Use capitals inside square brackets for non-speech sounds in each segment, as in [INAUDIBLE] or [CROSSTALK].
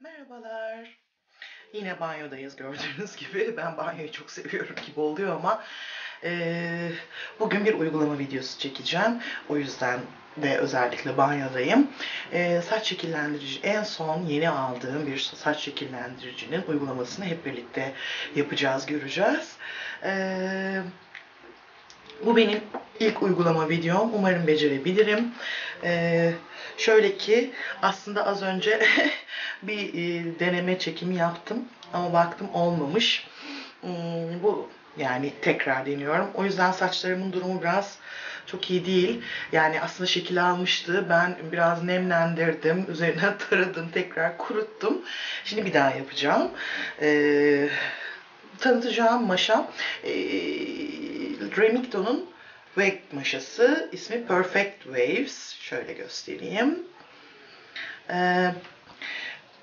Merhabalar. Yine banyodayız gördüğünüz gibi. Ben banyoyu çok seviyorum gibi oluyor ama eee, bugün bir uygulama videosu çekeceğim. O yüzden de özellikle banyodayım. Eee, saç şekillendirici en son yeni aldığım bir saç şekillendiricinin uygulamasını hep birlikte yapacağız, göreceğiz. Eee bu benim ilk uygulama videom. Umarım becerebilirim. Ee, şöyle ki aslında az önce [LAUGHS] bir e, deneme çekimi yaptım ama baktım olmamış. Hmm, bu yani tekrar deniyorum. O yüzden saçlarımın durumu biraz çok iyi değil. Yani aslında şekil almıştı. Ben biraz nemlendirdim. [LAUGHS] Üzerine taradım. Tekrar kuruttum. Şimdi bir daha yapacağım. Ee, tanıtacağım maşa e, Remington'un Wave maşası. ismi Perfect Waves. Şöyle göstereyim. Ee,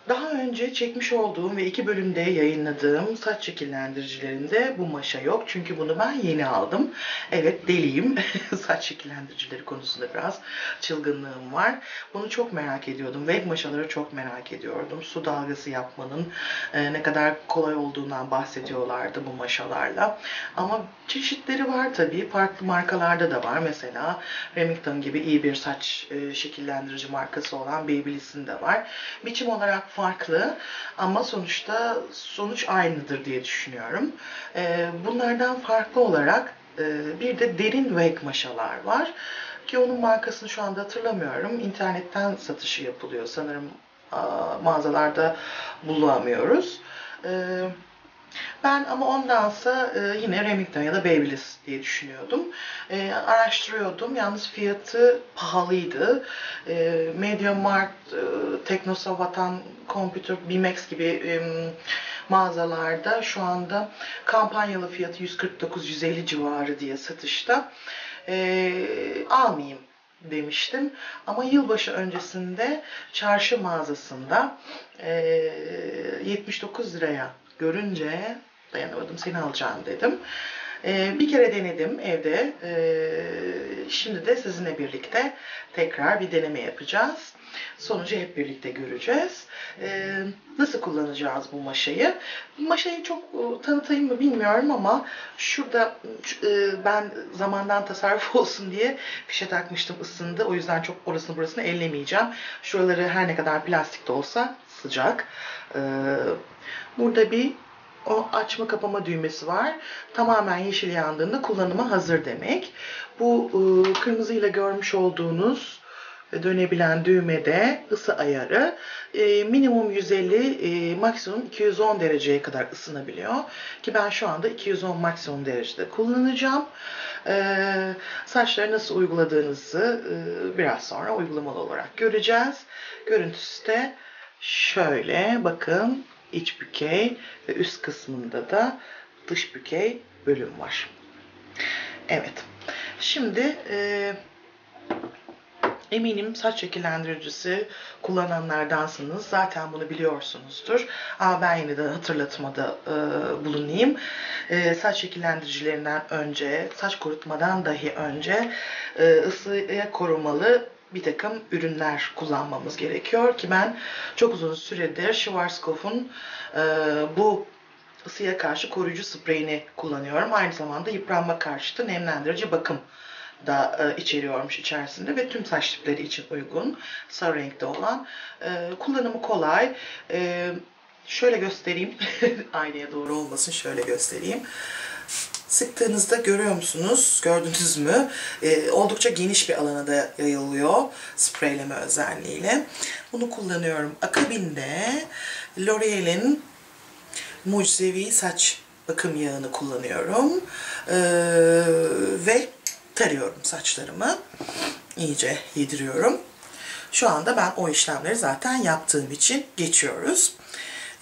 daha önce çekmiş olduğum ve iki bölümde yayınladığım saç şekillendiricilerinde bu maşa yok. Çünkü bunu ben yeni aldım. Evet deliyim. [LAUGHS] saç şekillendiricileri konusunda biraz çılgınlığım var. Bunu çok merak ediyordum. Wave maşaları çok merak ediyordum. Su dalgası yapmanın e, ne kadar kolay olduğundan bahsediyorlardı bu maşalarla. Ama çeşitleri var tabii. Farklı markalarda da var. Mesela Remington gibi iyi bir saç e, şekillendirici markası olan Babyliss'in de var. Biçim olarak farklı ama sonuçta sonuç aynıdır diye düşünüyorum. E, bunlardan farklı olarak e, bir de derin wake maşalar var. Ki onun markasını şu anda hatırlamıyorum. İnternetten satışı yapılıyor sanırım. Mağazalarda bulamıyoruz. Evet. Ben ama ondansa e, yine Remington ya da Babyliss diye düşünüyordum. E, araştırıyordum. Yalnız fiyatı pahalıydı. E, MediaMarkt, e, Teknosa, Vatan Computer, Bimex gibi e, mağazalarda şu anda kampanyalı fiyatı 149-150 civarı diye satışta. E, almayayım demiştim. Ama yılbaşı öncesinde çarşı mağazasında e, 79 liraya görünce dayanamadım seni alacağım dedim. Ee, bir kere denedim evde. Ee, şimdi de sizinle birlikte tekrar bir deneme yapacağız. Sonucu hep birlikte göreceğiz. Ee, nasıl kullanacağız bu maşayı? Maşayı çok e, tanıtayım mı bilmiyorum ama şurada e, ben zamandan tasarruf [LAUGHS] olsun diye fişe takmıştım ısındı. O yüzden çok orasını burasını ellemeyeceğim. Şuraları her ne kadar plastik de olsa sıcak. Ee, burada bir o açma kapama düğmesi var. Tamamen yeşil yandığında kullanıma hazır demek. Bu e, kırmızıyla görmüş olduğunuz dönebilen düğmede ısı ayarı e, minimum 150 e, maksimum 210 dereceye kadar ısınabiliyor. Ki ben şu anda 210 maksimum derecede kullanacağım. E, saçları nasıl uyguladığınızı e, biraz sonra uygulamalı olarak göreceğiz. Görüntüsü de şöyle bakın iç bükey ve üst kısmında da dış bükey bölüm var. Evet. Şimdi e, eminim saç şekillendiricisi kullananlardansınız. Zaten bunu biliyorsunuzdur. Ama ben yine de hatırlatmada e, bulunayım. E, saç şekillendiricilerinden önce, saç kurutmadan dahi önce e, ısıya korumalı bir takım ürünler kullanmamız gerekiyor ki ben çok uzun süredir Schwarzkopf'un e, bu ısıya karşı koruyucu spreyini kullanıyorum. Aynı zamanda yıpranma karşıtı nemlendirici bakım da e, içeriyormuş içerisinde ve tüm saç tipleri için uygun sarı renkte olan e, kullanımı kolay. E, şöyle göstereyim [LAUGHS] aynaya doğru olmasın şöyle göstereyim. Sıktığınızda görüyor musunuz? Gördünüz mü? Ee, oldukça geniş bir alana da yayılıyor spreyleme özelliğiyle. Bunu kullanıyorum. Akabinde L'Oreal'in mucizevi saç bakım yağını kullanıyorum. Ee, ve tarıyorum saçlarımı. İyice yediriyorum. Şu anda ben o işlemleri zaten yaptığım için geçiyoruz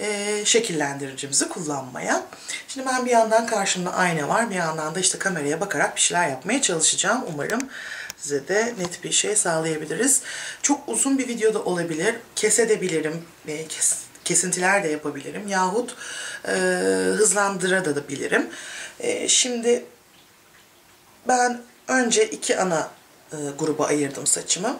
e, şekillendiricimizi kullanmaya. Şimdi ben bir yandan karşımda ayna var, bir yandan da işte kameraya bakarak bir şeyler yapmaya çalışacağım. Umarım size de net bir şey sağlayabiliriz. Çok uzun bir video da olabilir. Kesebilirim, e, kes, kesintiler de yapabilirim. Yahut e, hızlandırabilirim. E, şimdi ben önce iki ana e, gruba ayırdım saçımı.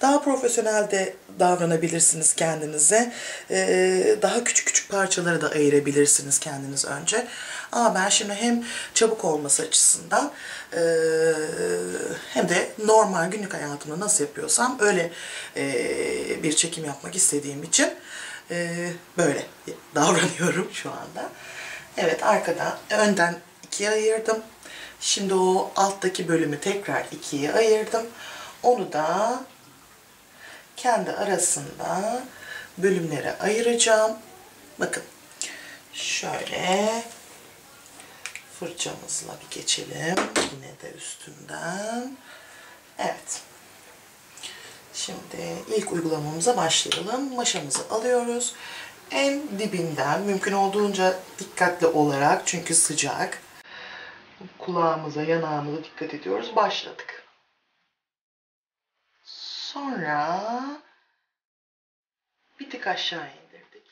Daha profesyonel de davranabilirsiniz kendinize. Ee, daha küçük küçük parçaları da ayırabilirsiniz kendiniz önce. Ama ben şimdi hem çabuk olması açısından e, hem de normal günlük hayatımda nasıl yapıyorsam öyle e, bir çekim yapmak istediğim için e, böyle davranıyorum şu anda. Evet arkada önden ikiye ayırdım. Şimdi o alttaki bölümü tekrar ikiye ayırdım. Onu da kendi arasında bölümlere ayıracağım. Bakın şöyle fırçamızla bir geçelim. Yine de üstünden. Evet. Şimdi ilk uygulamamıza başlayalım. Maşamızı alıyoruz. En dibinden mümkün olduğunca dikkatli olarak çünkü sıcak. Kulağımıza, yanağımıza dikkat ediyoruz. Başladık. Sonra bir tık aşağı indirdik.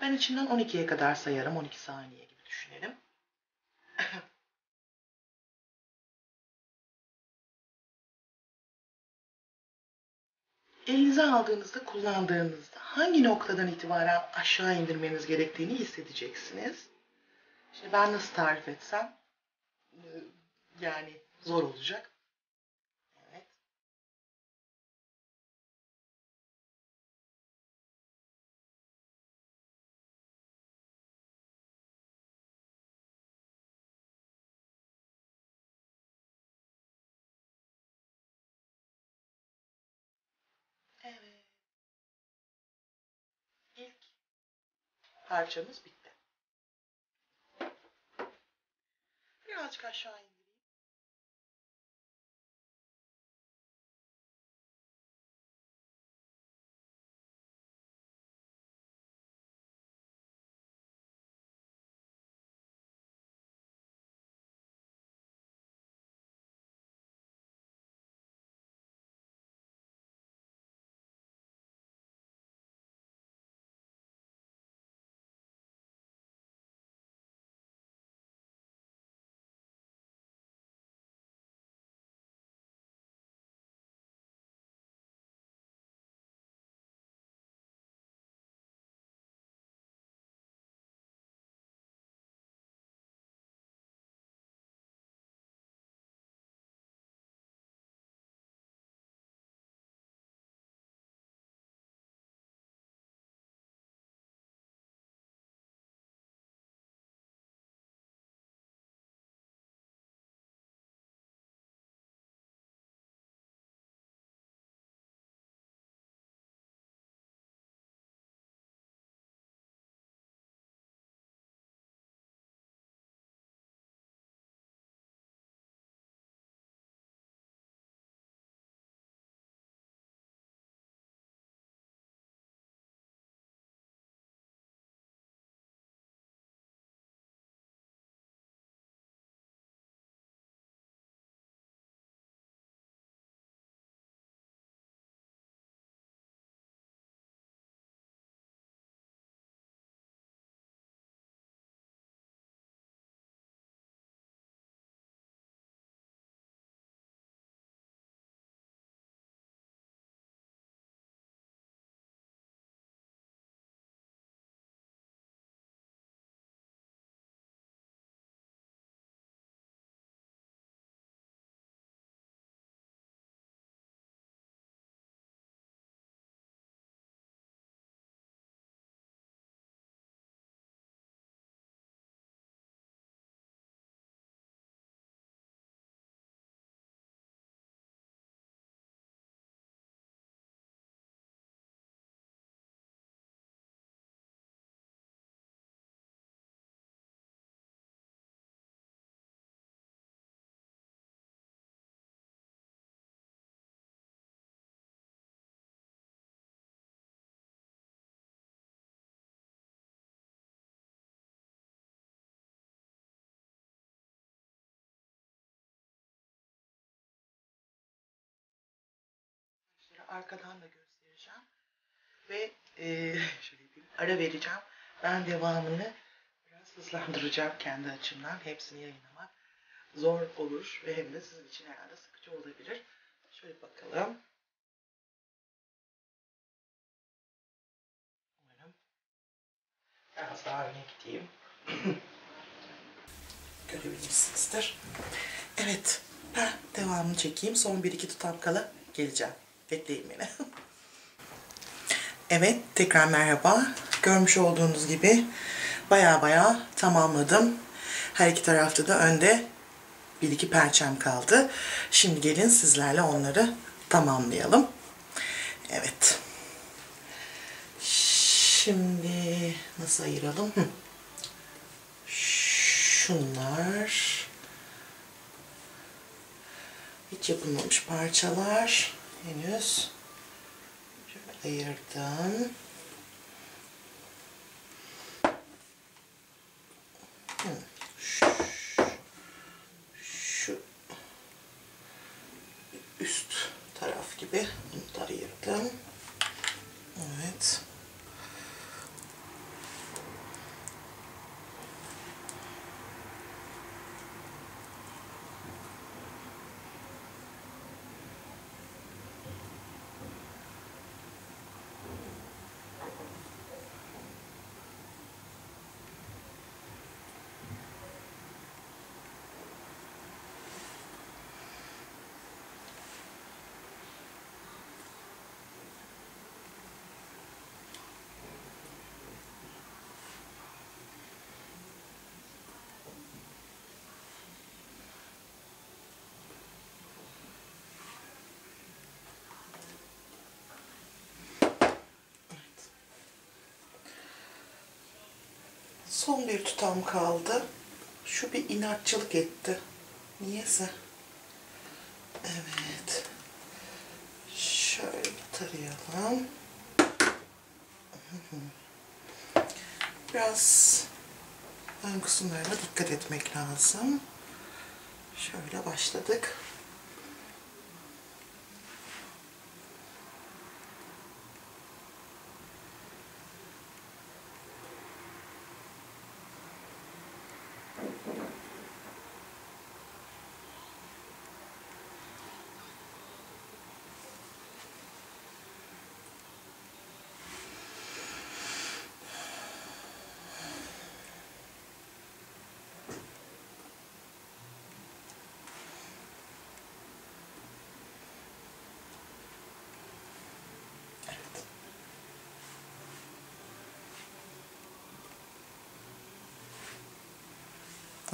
Ben içinden 12'ye kadar sayarım. 12 saniye gibi düşünelim. Elinize aldığınızda, kullandığınızda hangi noktadan itibaren aşağı indirmeniz gerektiğini hissedeceksiniz. Şimdi ben nasıl tarif etsem e, yani zor olacak. Parçamız bitti. Birazcık aşağı indireyim. arkadan da göstereceğim. Ve e, [LAUGHS] şöyle yapayım, ara vereceğim. Ben devamını biraz hızlandıracağım kendi açımdan. Hepsini yayınlamak zor olur ve hem de sizin için herhalde sıkıcı olabilir. Şöyle bakalım. Umarım biraz daha öne gideyim. [CLEARS THROAT] Görebilmişsinizdir. Evet, ben devamını çekeyim. Son 1-2 tutam kala geleceğim. Bekleyin beni. [LAUGHS] evet, tekrar merhaba. Görmüş olduğunuz gibi baya baya tamamladım. Her iki tarafta da önde bir iki pençem kaldı. Şimdi gelin sizlerle onları tamamlayalım. Evet. Şimdi nasıl ayıralım? Şunlar hiç yapılmamış parçalar henüz. Şöyle ayırdım. Şu üst taraf gibi bunu da ayırdım. Evet. Son bir tutam kaldı. Şu bir inatçılık etti. Niyeyse. Evet. Şöyle tarayalım. Biraz ön kısımlarına dikkat etmek lazım. Şöyle başladık.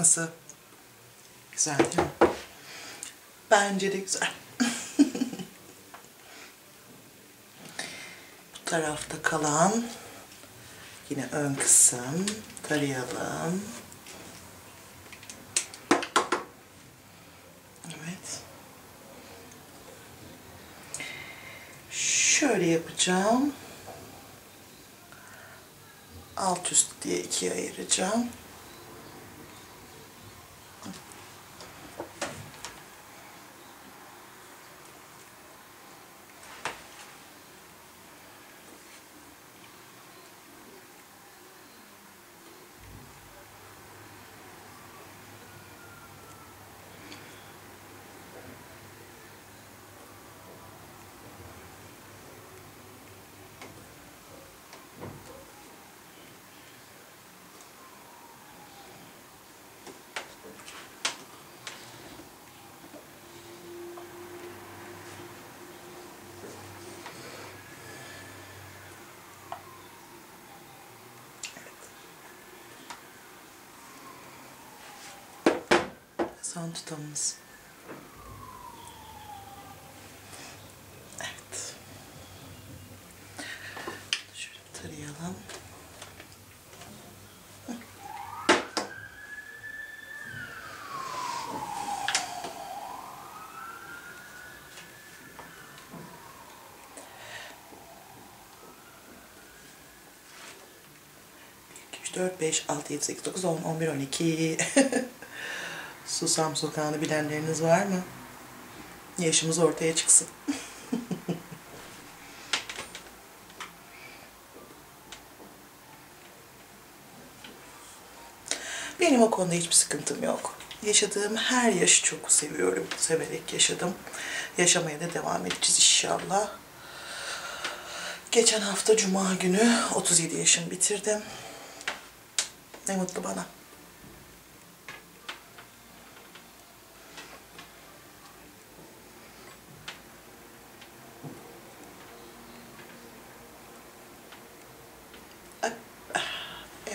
Nasıl? Güzel değil mi? Bence de güzel. [LAUGHS] Bu tarafta kalan yine ön kısım tarayalım. Evet. Şöyle yapacağım. Alt üst diye ikiye ayıracağım. Son tutamımız. Evet. Şöyle tarayalım. Dört, beş, altı, yedi, sekiz, dokuz, on, on bir, on iki. [LAUGHS] Susam sokağını bilenleriniz var mı? Yaşımız ortaya çıksın. [LAUGHS] Benim o konuda hiçbir sıkıntım yok. Yaşadığım her yaşı çok seviyorum. Severek yaşadım. Yaşamaya da devam edeceğiz inşallah. Geçen hafta Cuma günü 37 yaşım bitirdim. Ne mutlu bana.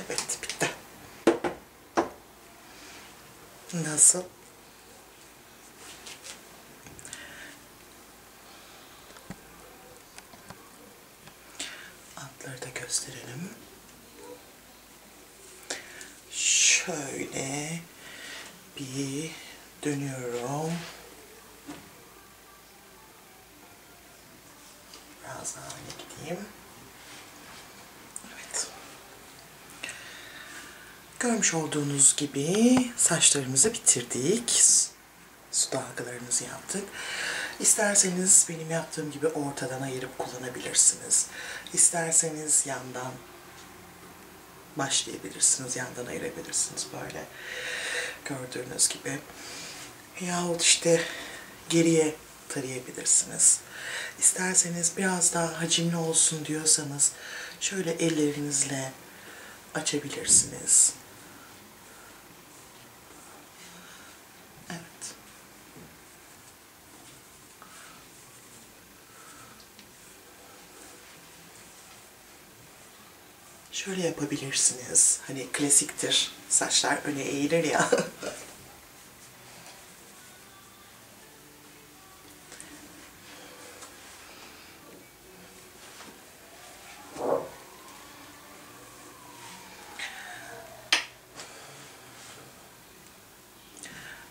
Evet, bitti. Nasıl? Altları da gösterelim. Şöyle bir dönüyorum. Biraz daha öne gideyim. Evet. Görmüş olduğunuz gibi saçlarımızı bitirdik. Su dalgalarımızı yaptık. İsterseniz benim yaptığım gibi ortadan ayırıp kullanabilirsiniz. İsterseniz yandan başlayabilirsiniz, yandan ayırabilirsiniz böyle gördüğünüz gibi. Yahut işte geriye tarayabilirsiniz. İsterseniz biraz daha hacimli olsun diyorsanız şöyle ellerinizle açabilirsiniz. Şöyle yapabilirsiniz. Hani klasiktir. Saçlar öne eğilir ya. [LAUGHS]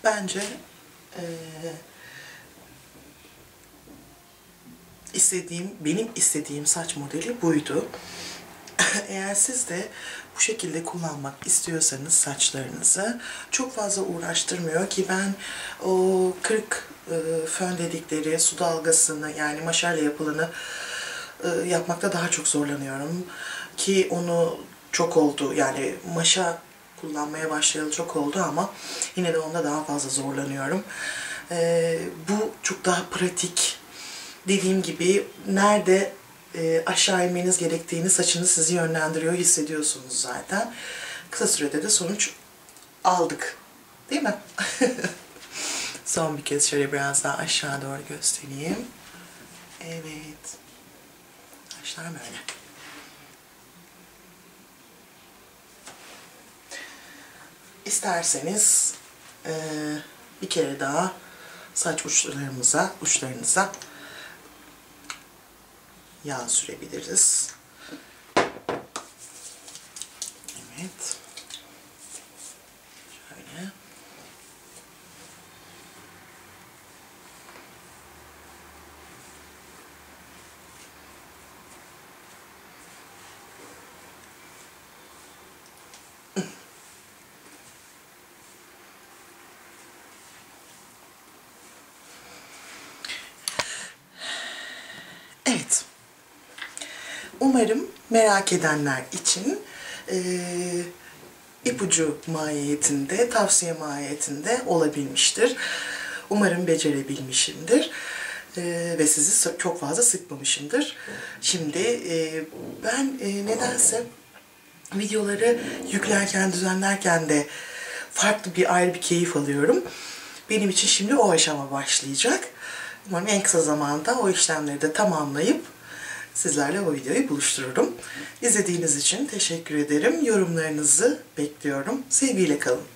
Bence eee istediğim, benim istediğim saç modeli buydu. Eğer siz de bu şekilde kullanmak istiyorsanız saçlarınızı çok fazla uğraştırmıyor ki ben o kırık e, fön dedikleri su dalgasını yani maşayla yapılanı e, yapmakta daha çok zorlanıyorum. Ki onu çok oldu yani maşa kullanmaya başlayalı çok oldu ama yine de onda daha fazla zorlanıyorum. E, bu çok daha pratik. Dediğim gibi nerede e, aşağı inmeniz gerektiğini saçınız sizi yönlendiriyor, hissediyorsunuz zaten. Kısa sürede de sonuç aldık. Değil mi? [LAUGHS] Son bir kez şöyle biraz daha aşağı doğru göstereyim. Evet. Saçlar böyle. İsterseniz e, bir kere daha saç uçlarımıza, uçlarınıza yağ sürebiliriz. Evet. Şöyle. Evet. Umarım merak edenler için e, ipucu mahiyetinde, tavsiye mahiyetinde olabilmiştir. Umarım becerebilmişimdir. E, ve sizi çok fazla sıkmamışımdır. Şimdi e, ben e, nedense videoları yüklerken, düzenlerken de farklı bir ayrı bir keyif alıyorum. Benim için şimdi o aşama başlayacak. Umarım en kısa zamanda o işlemleri de tamamlayıp sizlerle o videoyu buluştururum. İzlediğiniz için teşekkür ederim. Yorumlarınızı bekliyorum. Sevgiyle kalın.